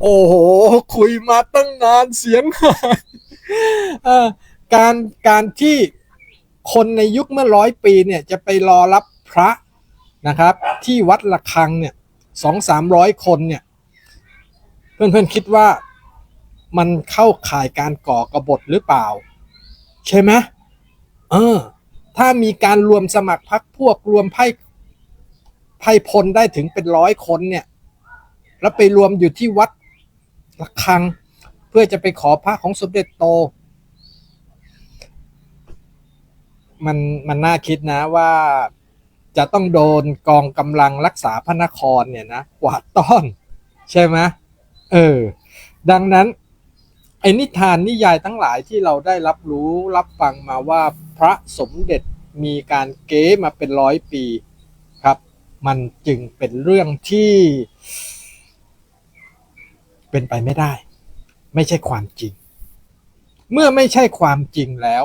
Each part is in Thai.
โอ้โห คุยมาตั้งนานเสียงหายอ่อการการที่คนในยุคเมื่อร้อยปีเนี่ยจะไปรอรับพระนะครับ ที่วัดระฆังเนี่ยสองสามร้อยคนเนี่ย เพื่อนๆคิดว่ามันเข้าข่ายการก่อกบฏหรือเปล่า ใช่ไหมเออ ถ้ามีการรวมสมัครพรรคพวกรวมไพ่ไพ่พลได้ถึงเป็นร้อยคนเนี่ย แล้วไปรวมอยู่ที่วัด ระฆัง เพื่อจะไปขอพระของสมเด็จโต มันมันน่าคิดนะว่าจะต้องโดนกองกำลังรักษาพระนครเนี่ยนะกวาดต้อน ใช่ไหมเออ ดังนั้นไอ้นิทานนิยายทั้งหลายที่เราได้รับรู้รับฟังมาว่าพระสมเด็จมีการเก้มาเป็นร้อยปีครับ มันจึงเป็นเรื่องที่ เป็นไปไม่ได้ ไม่ใช่ความจริง เมื่อไม่ใช่ความจริงแล้ว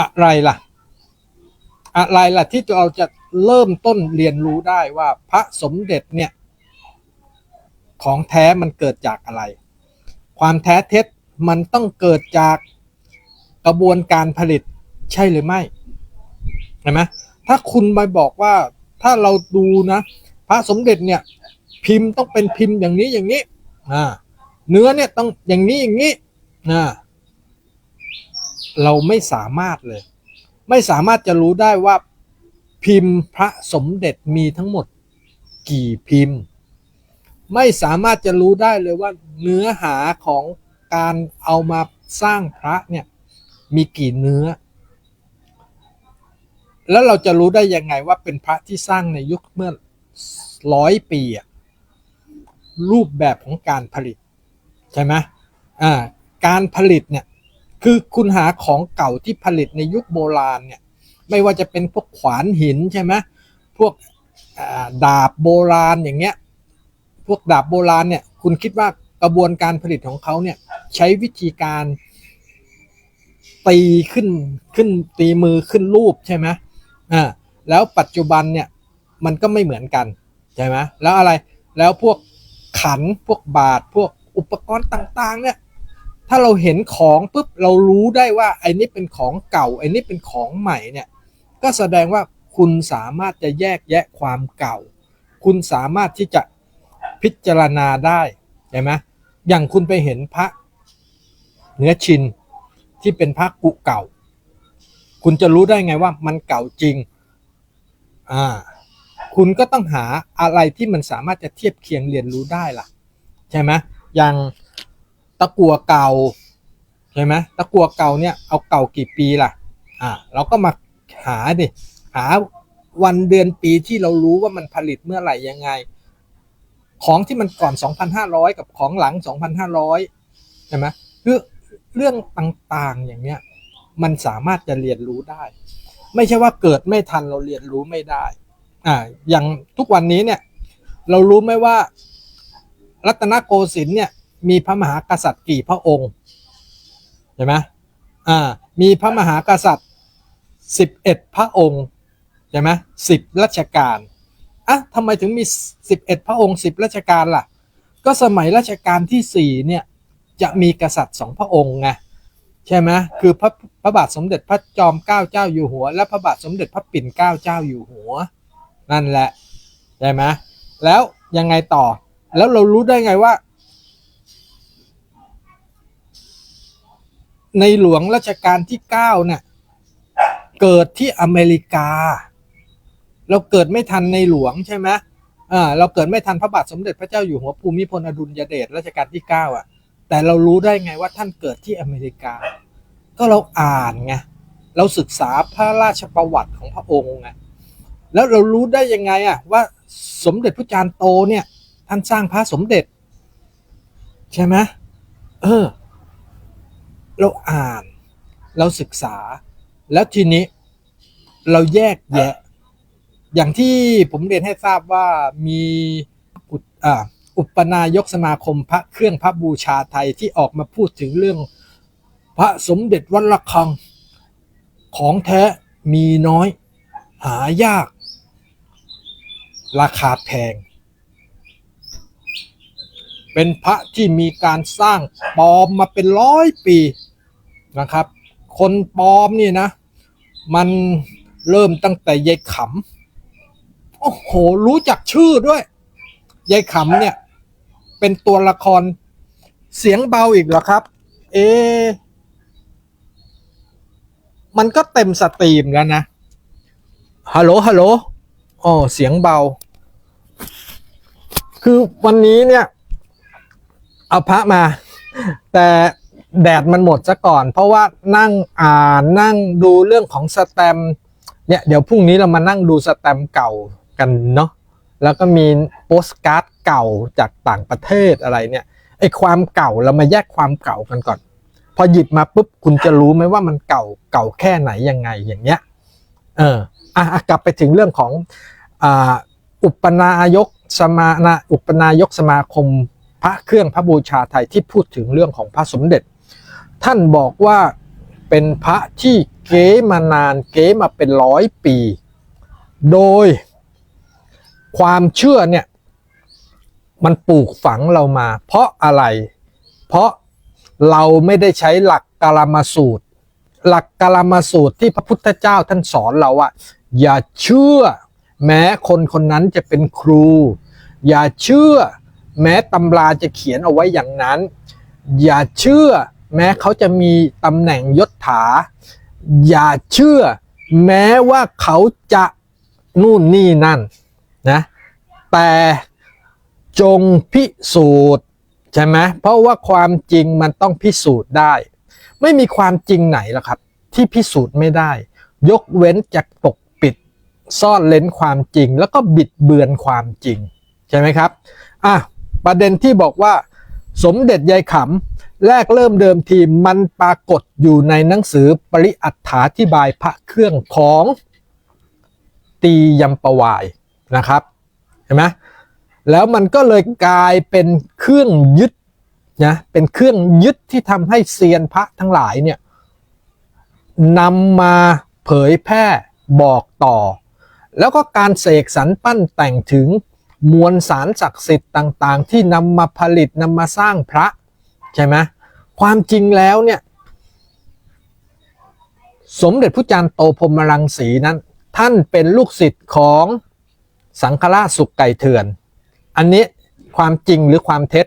อะไรล่ะ อะไรล่ะที่เราจะเริ่มต้นเรียนรู้ได้ว่าพระสมเด็จเนี่ย ของแท้มันเกิดจากอะไร ความแท้เท็จมันต้องเกิดจากกระบวนการผลิตใช่หรือไม่เห็นไหมถ้าคุณไปบอกว่าถ้าเราดูนะ พระสมเด็จเนี่ย พิมพ์ต้องเป็นพิมพ์อย่างนี้อย่างนี้อ่าเนื้อเนี่ยต้องอย่างนี้อย่างนี้อ่าเราไม่สามารถเลย ไม่สามารถจะรู้ได้ว่าพิมพ์พระสมเด็จมีทั้งหมดกี่พิมพ์ ไม่สามารถจะรู้ได้เลยว่าเนื้อหาของการเอามาสร้างพระเนี่ยมีกี่เนื้อ แล้วเราจะรู้ได้ยังไงว่าเป็นพระที่สร้างในยุคเมื่อร้อยปีอะ รูปแบบของการผลิต ใช่ไหมอ่าการผลิตเนี่ยคือคุณหาของเก่าที่ผลิตในยุคโบราณเนี่ยไม่ว่าจะเป็นพวกขวานหินใช่ไหมพวกดาบโบราณอย่างเงี้ยพวกดาบโบราณเนี่ยคุณคิดว่ากระบวนการผลิตของเขาเนี่ยใช้วิธีการตีขึ้นขึ้นตีมือขึ้นรูปใช่ไหมอ่าแล้วปัจจุบันเนี่ยมันก็ไม่เหมือนกันใช่ไหมแล้วอะไรแล้วพวก ขันพวกบาทพวกอุปกรณ์ต่างๆ เนี่ย ถ้าเราเห็นของปุ๊บเรารู้ได้ว่าไอ้นี่เป็นของเก่าไอ้นี่เป็นของใหม่เนี่ย ก็แสดงว่าคุณสามารถจะแยกแยะความเก่า คุณสามารถที่จะพิจารณาได้ใช่ไหมอย่างคุณไปเห็นพระเนื้อชินที่เป็นพระกุเก่า คุณจะรู้ได้ไงว่ามันเก่าจริง อ่า คุณก็ต้องหาอะไรที่มันสามารถจะเทียบเคียงเรียนรู้ได้ล่ะ ใช่ไหมอย่างตะกัวเก่าใช่ไหมตะกัวเก่าเนี่ยเอาเก่ากี่ปีล่ะอ่าเราก็มาหาดิหาวันเดือนปีที่เรารู้ว่ามันผลิตเมื่อไหร่ยังไง ของที่มันก่อน 2,500 กับของหลัง 2,500 ใช่ไหมคือเรื่องต่างๆอย่างเนี้ยมันสามารถจะเรียนรู้ได้ ไม่ใช่ว่าเกิดไม่ทันเราเรียนรู้ไม่ได้ อ่าอย่างทุกวันนี้เนี่ย เรารู้ไหมว่า รัตนโกสินทร์เนี่ย มีพระมหากษัตริย์กี่พระองค์เห็นไหมอ่า มีพระมหากษัตริย์สิบเอ็ดพระองค์ใช่ไหมสิบรัชกาลอะทำไมถึงมีสิบเอ็ดพระองค์สิบรัชกาลล่ะ ก็สมัยรัชกาลที่สี่เนี่ยจะมีกษัตริย์สองพระองค์ไงใช่ไหมคือพระพระบาทสมเด็จพระจอมเกล้าเจ้าอยู่หัว และพระบาทสมเด็จพระปิ่นเกล้าเจ้าอยู่หัว นั่นแหละใช่ไหมแล้วยังไงต่อ แล้วเรารู้ได้ไงว่า ในหลวงรัชกาลที่เก้าเนี่ยเกิดที่อเมริกา เราเกิดไม่ทันในหลวงใช่ไหมอ่าเราเกิดไม่ทันพระบาทสมเด็จพระเจ้าอยู่หัวภูมิพลอดุลยเดชรัชกาลที่เก้าอะ แต่เรารู้ได้ไงว่าท่านเกิดที่อเมริกา ก็เราอ่านไงเราศึกษาพระราชประวัติของพระองค์ไง แล้วเรารู้ได้ยังไงอะว่าสมเด็จพระจารย์โตเนี่ย ท่านสร้างพระสมเด็จ ใช่ไหมเออ เราอ่าน เราศึกษา แล้วทีนี้ เราแยกแยะ อย่างที่ผมเรียนให้ทราบว่ามีอุปอ่าอุปนายกสมาคมพระเครื่องพระบูชาไทยที่ออกมาพูดถึงเรื่อง พระสมเด็จวัดระฆัง ของแท้มีน้อย หายาก ราคาแพง เป็นพระที่มีการสร้างปลอมมาเป็นร้อยปีนะครับ คนปลอมนี่นะ มันเริ่มตั้งแต่ยายขำโอ้โห รู้จักชื่อด้วยยายขำเนี่ย เป็นตัวละครเสียงเบาอีกเหรอครับ เอ มันก็เต็มสตรีมแล้วนะ ฮัลโหล ฮัลโหล อ๋อเสียงเบา คือวันนี้เนี่ยเอาพระมา แต่แดดมันหมดซะก่อน เพราะว่านั่งอ่านนั่งดูเรื่องของสแตมเนี่ยเดี๋ยวพรุ่งนี้เรามานั่งดูสแตมเก่ากันเนาะแล้วก็มีโปสการ์ดเก่าจากต่างประเทศอะไรเนี่ยไอความเก่าเรามาแยกความเก่ากันก่อน พอหยิบมาปุ๊บคุณจะรู้ไหมว่ามันเก่าเก่าแค่ไหนยังไงอย่างเงี้ยเอออะกลับไปถึงเรื่องของ อุปนายกสมานะอุปนายกสมาคมพระเครื่องพระบูชาไทยที่พูดถึงเรื่องของพระสมเด็จ ท่านบอกว่าเป็นพระที่เก๋มานานเก๋มาเป็นร้อยปี โดยความเชื่อเนี่ยมันปลูกฝังเรามา เพราะอะไร เพราะเราไม่ได้ใช้หลักกาลามาสูตร หลักกาลามาสูตรที่พระพุทธเจ้าท่านสอนเราอะอย่าเชื่อ แม้คนคนนั้นจะเป็นครู อย่าเชื่อ แม้ตำราจะเขียนเอาไว้อย่างนั้น อย่าเชื่อ แม้เขาจะมีตำแหน่งยศถา อย่าเชื่อ แม้ว่าเขาจะนู่นนี่นั่นนะแต่จงพิสูจน์ใช่ไหมเพราะว่าความจริงมันต้องพิสูจน์ได้ ไม่มีความจริงไหนหรอกครับ ที่พิสูจน์ไม่ได้ ยกเว้นจะปกปิด ซ่อนเล้นความจริง แล้วก็บิดเบือนความจริง ใช่ไหมครับอะประเด็นที่บอกว่า สมเด็จยายขำแรกเริ่มเดิมทีมันปรากฏอยู่ในหนังสือปริอัฏฐาธิบายพระเครื่องของตียมปวายนะครับเห็นไหมแล้วมันก็เลยกลายเป็นเครื่องยึดนะเป็นเครื่องยึดที่ทำให้เซียนพระทั้งหลายเนี่ยนำมาเผยแพร่บอกต่อ แล้วก็การเสกสรรปั้นแต่งถึงมวลสารศักดิ์สิทธิ์ต่างๆ ที่นำมาผลิตนำมาสร้างพระใช่ไหมความจริงแล้วเนี่ยสมเด็จพระจารย์โตพรมรังสีนั้น ท่านเป็นลูกศิษย์ของสังฆราชสุกไก่เถื่อน อันนี้ความจริงหรือความเท็จ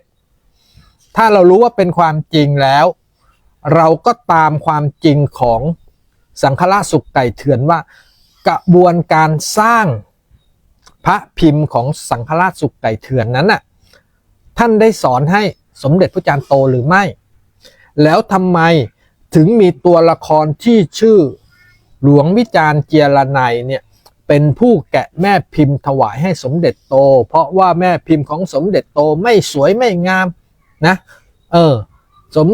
ถ้าเรารู้ว่าเป็นความจริงแล้ว เราก็ตามความจริงของสังฆราชสุกไก่เถื่อนว่า กระบวนการสร้างพระพิมพ์ของสังฆราชสุกไก่เถื่อนนั้นน่ะท่านได้สอนให้สมเด็จพระจารย์โตหรือไม่ แล้วทำไมถึงมีตัวละครที่ชื่อหลวงวิจารณ์เจียรนัยเนี่ยเป็นผู้แกะแม่พิมพ์ถวายให้สมเด็จโต เพราะว่าแม่พิมพ์ของสมเด็จโตไม่สวยไม่งามนะ เออสม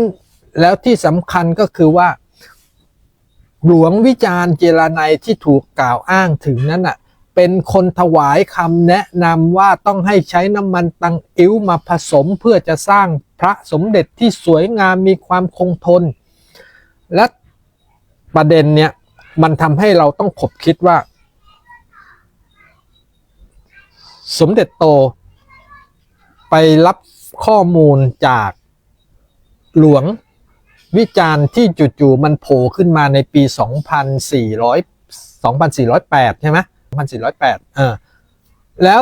แล้วที่สำคัญก็คือว่า หลวงวิจารณ์เจรนัยที่ถูกกล่าวอ้างถึงนั้นอะเป็นคนถวายคำแนะนำว่าต้องให้ใช้น้ำมันตังอิ้วมาผสมเพื่อจะสร้างพระสมเด็จที่สวยงามมีความคงทน และประเด็นเนี้ยมันทำให้เราต้องขบคิดว่า สมเด็จโต ไปรับข้อมูลจากหลวง วิจารณ์ที่จู่ๆมันโผล่ขึ้นมาในปี 2400 2408 ใช่ไหม2408เออแล้ว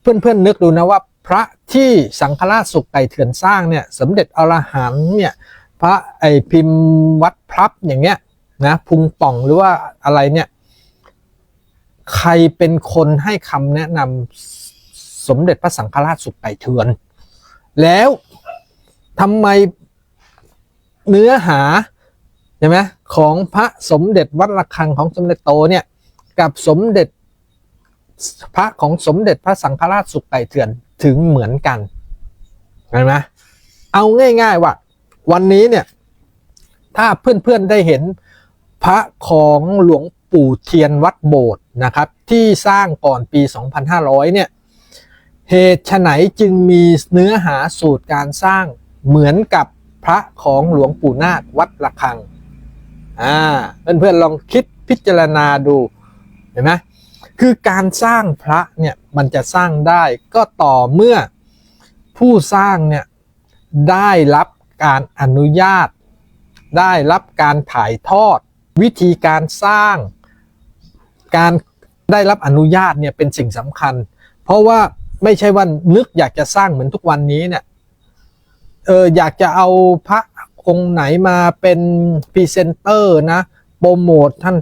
เพื่อนๆนึกดูนะว่าพระที่สังฆราชสุกไก่เถื่อนสร้างเนี่ยสมเด็จอรหันเนี่ยพระไอพิมพ์วัดพลับอย่างเงี้ยนะพุงป่องหรือว่าอะไรเนี่ยใครเป็นคนให้คำแนะนำสมเด็จพระสังฆราชสุกไก่เถื่อน แล้วทำไม เนื้อหาใช่ไหมของพระสมเด็จวัดระฆังของสมเด็จโตเนี่ยกับสมเด็จพระของสมเด็จพระสังฆราชสุกไก่เถื่อนถึงเหมือนกันเห็นไหมเอาง่าย ๆ ว่า วันนี้เนี่ยถ้าเพื่อนๆได้เห็นพระของหลวงปู่เทียนวัดโบสถ์นะครับ ที่สร้างก่อนปี 2500 เนี่ยเหตุไฉนจึงมีเนื้อหาสูตรการสร้างเหมือนกับ พระของหลวงปู่นาควัดระฆังอ่าเพื่อนๆลองคิดพิจารณาดูเห็นไหมคือการสร้างพระเนี่ยมันจะสร้างได้ก็ต่อเมื่อผู้สร้างเนี่ยได้รับการอนุญาต ได้รับการถ่ายทอด วิธีการสร้างการได้รับอนุญาตเนี่ยเป็นสิ่งสำคัญ เพราะว่าไม่ใช่ว่านึกอยากจะสร้างเหมือนทุกวันนี้เนี่ย อออยากจะเอาพระองค์ไหนมาเป็นพรีเซนเตอร์นะโปรโมทท่าน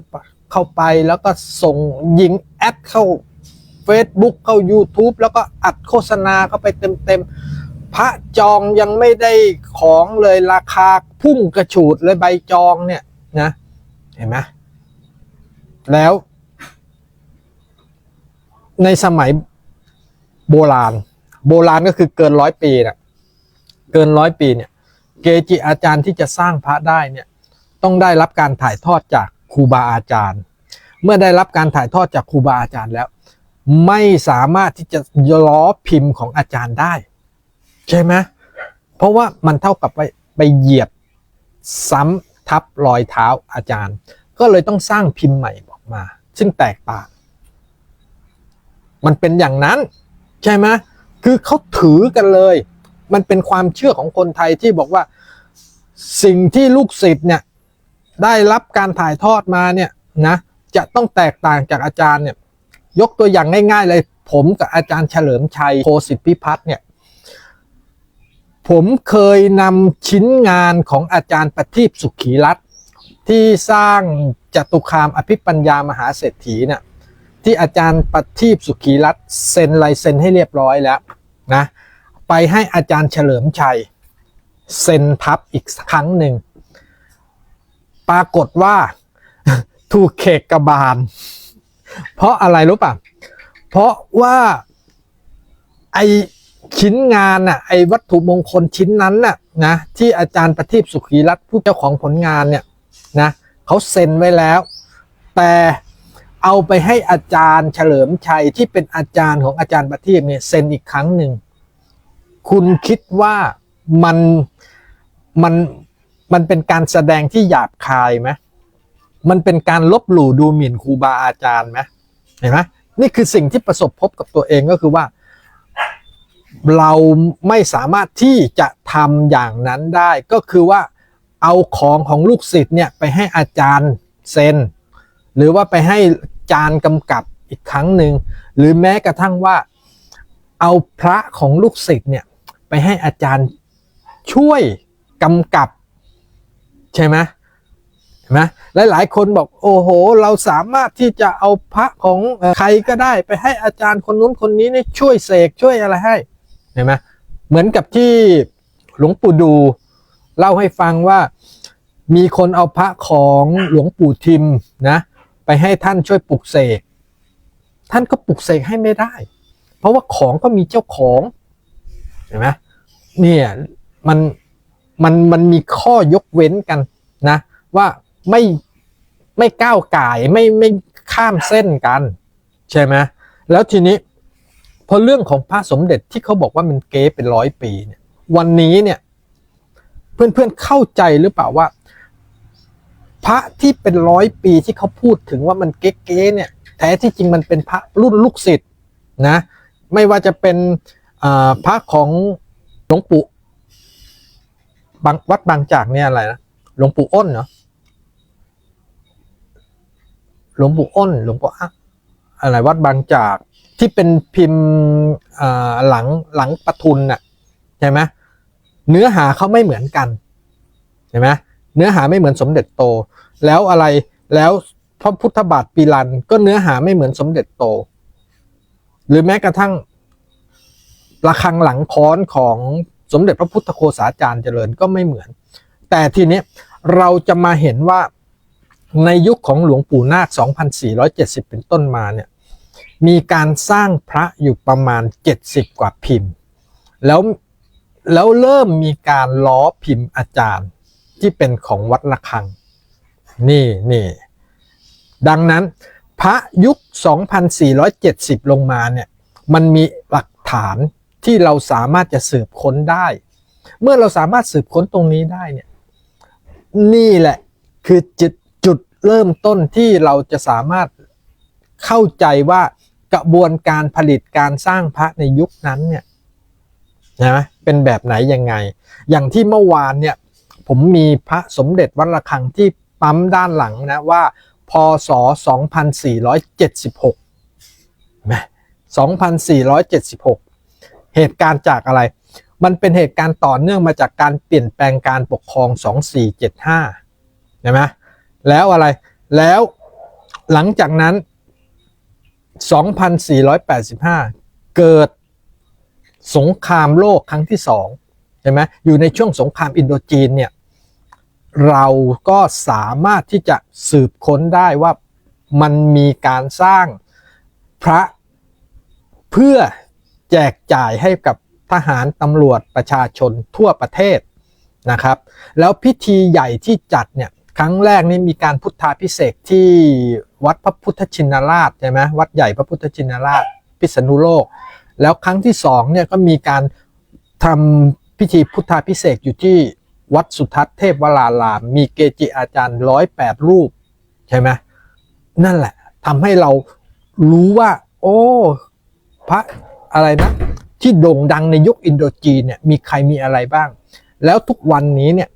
เข้าไปแล้วก็ส่งยิงแอดเข้า Facebook เข้า YouTube แล้วก็อัดโฆษณาเข้าไปเต็มๆ พระจองยังไม่ได้ของเลยราคาพุ่งกระฉูดเลยใบจองเนี่ยนะเห็นไหมแล้ว ในสมัยโบราณ โบราณก็คือเกินร้อยปีนะ เกินร้อยปีเนี่ยเกจิอาจารย์ที่จะสร้างพระได้เนี่ยต้องได้รับการถ่ายทอดจากครูบาอาจารย์ เมื่อได้รับการถ่ายทอดจากครูบาอาจารย์แล้ว ไม่สามารถที่จะล้อพิมพ์ของอาจารย์ได้ ใช่ไหมเพราะว่ามันเท่ากับไปไปเหยียบซ้ำทับรอยเท้าอาจารย์ ก็เลยต้องสร้างพิมพ์ใหม่ออกมา ซึ่งแตกต่าง มันเป็นอย่างนั้น ใช่ไหมคือเขาถือกันเลย มันเป็นความเชื่อของคนไทยที่บอกว่าสิ่งที่ลูกศิษย์เนี่ยได้รับการถ่ายทอดมาเนี่ยนะจะต้องแตกต่างจากอาจารย์เนี่ยยกตัวอย่างง่าย ๆ เลย ผมกับอาจารย์เฉลิมชัยโคสิทธิพิพัฒน์เนี่ยผมเคยนำชิ้นงานของอาจารย์ประทีปสุขีรัตน์ที่สร้างจตุคามอภิปัญญามหาเศรษฐีเนี่ยที่อาจารย์ประทีปสุขีรัตน์เซ็นลายเซ็นให้เรียบร้อยแล้วนะ ไปให้อาจารย์เฉลิมชัยเซ็นทับอีกครั้งหนึ่ง ปรากฏว่าถูกเขกกระบาล เพราะอะไรรู้ป่ะ เพราะว่าไอชิ้นงานน่ะไอวัตถุมงคลชิ้นนั้นน่ะนะที่อาจารย์ประทีปสุขีรัตน์ผู้เจ้าของผลงานเนี่ยนะเขาเซ็นไว้แล้ว แต่เอาไปให้อาจารย์เฉลิมชัยที่เป็นอาจารย์ของอาจารย์ประทีปเนี่ยเซ็นอีกครั้งหนึ่ง คุณคิดว่ามันมันมันเป็นการแสดงที่หยาบคายไหมมันเป็นการลบหลู่ดูหมิ่นครูบาอาจารย์ไหมเห็นไหมนี่คือสิ่งที่ประสบพบกับตัวเองก็คือว่า เราไม่สามารถที่จะทำอย่างนั้นได้ก็คือว่าเอาของของลูกศิษย์เนี่ยไปให้อาจารย์เซ็นหรือว่าไปให้อาจารย์กำกับอีกครั้งหนึ่งหรือแม้กระทั่งว่า เอาพระของลูกศิษย์เนี่ย ไปให้อาจารย์ช่วยกำกับ ใช่ไหมเห็นไหมหลายๆคนบอกโอ้โห เราสามารถที่จะเอาพระของใครก็ได้ ไปให้อาจารย์คนนู้นคนนี้เนี่ยช่วยเสกช่วยอะไรให้เห็นไหมเหมือนกับที่หลวงปู่ดูเล่าให้ฟังว่ามีคนเอาพระของหลวงปู่ทิมนะไปให้ท่านช่วยปลุกเสกท่านก็ปลุกเสกให้ไม่ได้ เพราะว่าของก็มีเจ้าของ เห็นไหมเนี่ยมันมันมันมีข้อยกเว้นกันนะ ว่าไม่ไม่ก้าวไก่ไม่ไม่ข้ามเส้นกัน ใช่ไหมแล้วทีนี้พอเรื่องของพระสมเด็จที่เขาบอกว่ามันเก๊เป็นร้อยปีเนี่ยวันนี้เนี่ยเพื่อนๆเข้าใจหรือเปล่าว่า พระที่เป็นร้อยปีที่เขาพูดถึงว่ามันเก๊ๆเนี่ยแท้ที่จริงมันเป็นพระรุ่นลูกศิษย์นะ ไม่ว่าจะเป็น พระของหลวงปู่บางวัดบางจากเนี่ยอะไรนะหลวงปู่อ้นเนาะหลวงปู่อ้นหลวงปู่อะอะไรวัดบางจากที่เป็นพิมพ์หลังหลังประทุนน่ะใช่ไหมเนื้อหาเขาไม่เหมือนกันใช่ไหมเนื้อหาไม่เหมือนสมเด็จโต แล้วอะไรแล้วพระพุทธบาทปีรันก็เนื้อหาไม่เหมือนสมเด็จโต หรือแม้กระทั่ง ระฆังหลังค้อนของสมเด็จพระพุทธโฆษาจารย์เจริญก็ไม่เหมือน แต่ทีนี้เราจะมาเห็นว่าในยุคของหลวงปู่นาค 2470 เป็นต้นมาเนี่ยมีการสร้างพระอยู่ประมาณ 70 กว่าพิมพ์ แล้วแล้วเริ่มมีการล้อพิมพ์อาจารย์ที่เป็นของวัดระฆัง นี่นี่ดังนั้นพระยุค 2470 ลงมาเนี่ยมันมีหลักฐาน ที่เราสามารถจะสืบค้นได้ เมื่อเราสามารถสืบค้นตรงนี้ได้เนี่ยนี่แหละคือจุดจุดเริ่มต้นที่เราจะสามารถเข้าใจว่ากระบวนการผลิตการสร้างพระในยุคนั้นเนี่ยนะเป็นแบบไหนยังไง อย่างที่เมื่อวานเนี่ยผมมีพระสมเด็จวัดระฆังที่ปั๊มด้านหลังนะว่าพศ 2476นะ2476 เหตุการณ์จากอะไร มันเป็นเหตุการณ์ต่อเนื่องมาจากการเปลี่ยนแปลงการปกครอง 2475ใช่ไหมแล้วอะไรแล้วหลังจากนั้น 2485 เกิดสงครามโลกครั้งที่สองใช่ไหมอยู่ในช่วงสงครามอินโดจีนเนี่ยเราก็สามารถที่จะสืบค้นได้ว่ามันมีการสร้างพระเพื่อ แจกจ่ายให้กับทหารตำรวจประชาชนทั่วประเทศนะครับ แล้วพิธีใหญ่ที่จัดเนี่ยครั้งแรกนี่มีการพุทธาพิเศษที่วัดพระพุทธชินราชใช่ไหมวัดใหญ่พระพุทธชินราชพิษณุโลก แล้วครั้งที่สองเนี่ยก็มีการทำพิธีพุทธาพิเศษอยู่ที่วัดสุทัศน์เทพวราราม มีเกจิอาจารย์ร้อยแปดรูปใช่ไหมนั่นแหละทำให้เรารู้ว่า โอ้ พระ อะไรนะ ที่โด่งดังในยุคอินโดจีนเนี่ยมีใครมีอะไรบ้าง แล้วทุกวันนี้เนี่ย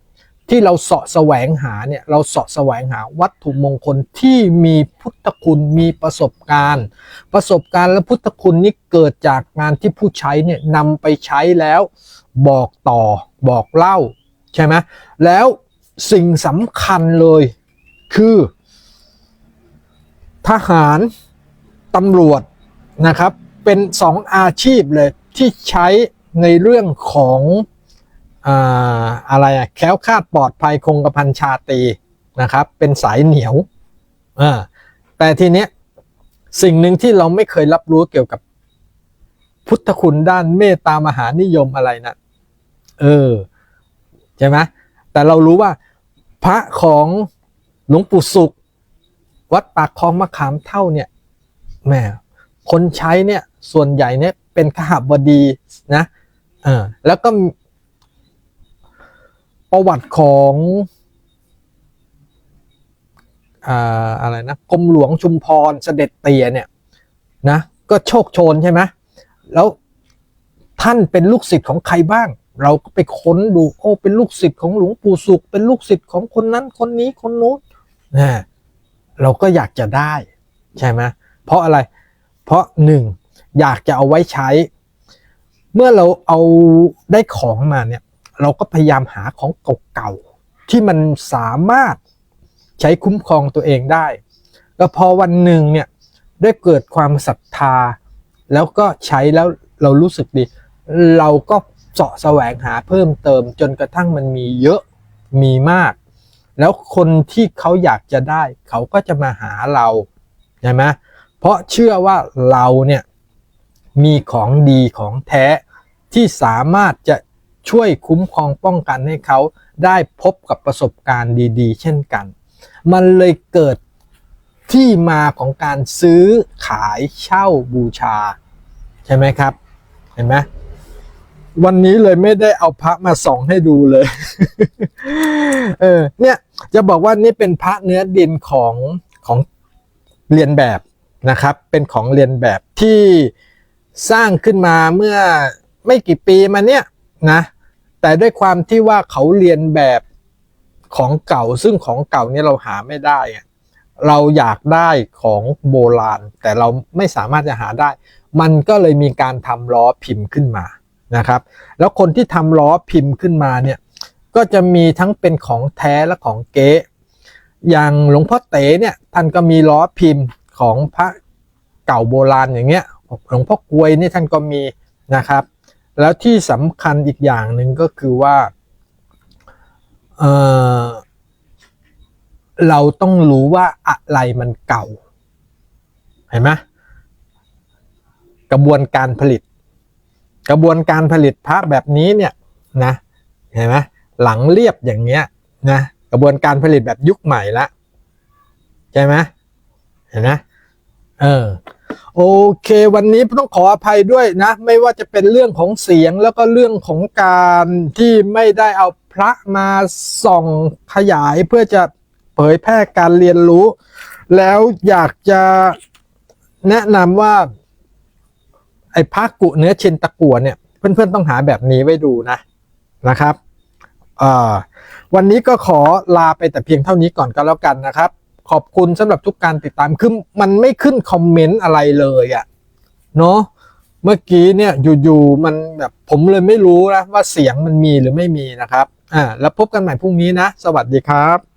ที่เราเสาะแสวงหาเนี่ยเราเสาะแสวงหาวัตถุมงคลที่มีพุทธคุณมีประสบการณ์ ประสบการณ์และพุทธคุณนี้เกิดจากงานที่ผู้ใช้เนี่ยนำไปใช้แล้วบอกต่อบอกเล่าใช่ไหมแล้วสิ่งสำคัญเลยคือ ทหารตำรวจนะครับ เป็นสองอาชีพเลยที่ใช้ในเรื่องของอ่าอะไรอะแคล้วคลาดปลอดภัยคงกระพันชาตีนะครับ เป็นสายเหนียวอ่าแต่ทีเนี้ยสิ่งหนึ่งที่เราไม่เคยรับรู้เกี่ยวกับพุทธคุณด้านเมตตามหานิยมอะไรนะเออใช่ไหมแต่เรารู้ว่า พระของหลวงปู่สุข วัดปากคลองมะขามเท่าเนี่ยแหม่คนใช้เนี่ย ส่วนใหญ่เนี่ยเป็นขหบดีนะเออแล้วก็ประวัติของอ่าอะไรนะกรมหลวงชุมพรเสด็จเตี่ยเนี่ยนะก็โชคโชนใช่ไหมแล้วท่านเป็นลูกศิษย์ของใครบ้าง เราก็ไปค้นดูโอ้เป็นลูกศิษย์ของหลวงปู่สุข เป็นลูกศิษย์ของคนนั้นคนนี้คนนู้นนะเราก็อยากจะได้ใช่ไหมเพราะอะไรเพราะหนึ่ง อยากจะเอาไว้ใช้ เมื่อเราเอาได้ของมาเนี่ย เราก็พยายามหาของเก่าๆที่มันสามารถใช้คุ้มครองตัวเองได้แล้วพอวันหนึ่งเนี่ยได้เกิดความศรัทธา แล้วก็ใช้แล้วเรารู้สึกดี เราก็เสาะแสวงหาเพิ่มเติมจนกระทั่งมันมีเยอะมีมาก แล้วคนที่เขาอยากจะได้ เขาก็จะมาหาเราใช่ไหมเพราะเชื่อว่าเราเนี่ย มีของดีของแท้ที่สามารถจะช่วยคุ้มครองป้องกันให้เขาได้พบกับประสบการณ์ดี ๆ เช่นกัน มันเลยเกิดที่มาของการซื้อขายเช่าบูชา ใช่ไหมครับ เห็นไหมวันนี้เลยไม่ได้เอาพระมาส่องให้ดูเลย เออ เนี่ยจะบอกว่านี่เป็นพระเนื้อดินของของเรียนแบบนะครับ เป็นของเรียนแบบที่ สร้างขึ้นมาเมื่อไม่กี่ปีมาเนี่ยนะ แต่ด้วยความที่ว่าเขาเรียนแบบของเก่าซึ่งของเก่าเนี่ยเราหาไม่ได้อะเราอยากได้ของโบราณ แต่เราไม่สามารถจะหาได้ มันก็เลยมีการทำล้อพิมพ์ขึ้นมานะครับ แล้วคนที่ทำล้อพิมพ์ขึ้นมาเนี่ยก็จะมีทั้งเป็นของแท้และของเก๊อย่างหลวงพ่อเต๋เนี่ยท่านก็มีล้อพิมพ์ของพระเก่าโบราณอย่างเงี้ย หลวงพ่อกลวยนี่ท่านก็มีนะครับ แล้วที่สำคัญอีกอย่างหนึ่งก็คือว่าเเราต้องรู้ว่าอะไรมันเก่า เห็นไหมกระบวนการผลิต กระบวนการผลิตพระแบบนี้เนี่ยนะเห็นไหมหลังเรียบอย่างเงี้ยนะกระบวนการผลิตแบบยุคใหม่ละใช่ไหมเห็นไหมเออ โอเค วันนี้ต้องขออภัยด้วยนะ ไม่ว่าจะเป็นเรื่องของเสียงแล้วก็เรื่องของการที่ไม่ได้เอาพระมาส่องขยายเพื่อจะเผยแพร่การเรียนรู้ แล้วอยากจะแนะนำว่าไอ้พระกุเนื้อเชนตะกัวเนี่ย เพื่อนๆต้องหาแบบนี้ไว้ดูนะนะครับวันนี้ก็ขอลาไปแต่เพียงเท่านี้ก่อนก็แล้วกันนะครับ ขอบคุณสำหรับทุกการติดตามคือมันไม่ขึ้นคอมเมนต์อะไรเลยอะเนาะเมื่อกี้เนี่ยอยู่ๆมันแบบผมเลยไม่รู้นะว่าเสียงมันมีหรือไม่มีนะครับอ่าแล้วพบกันใหม่พรุ่งนี้นะ สวัสดีครับ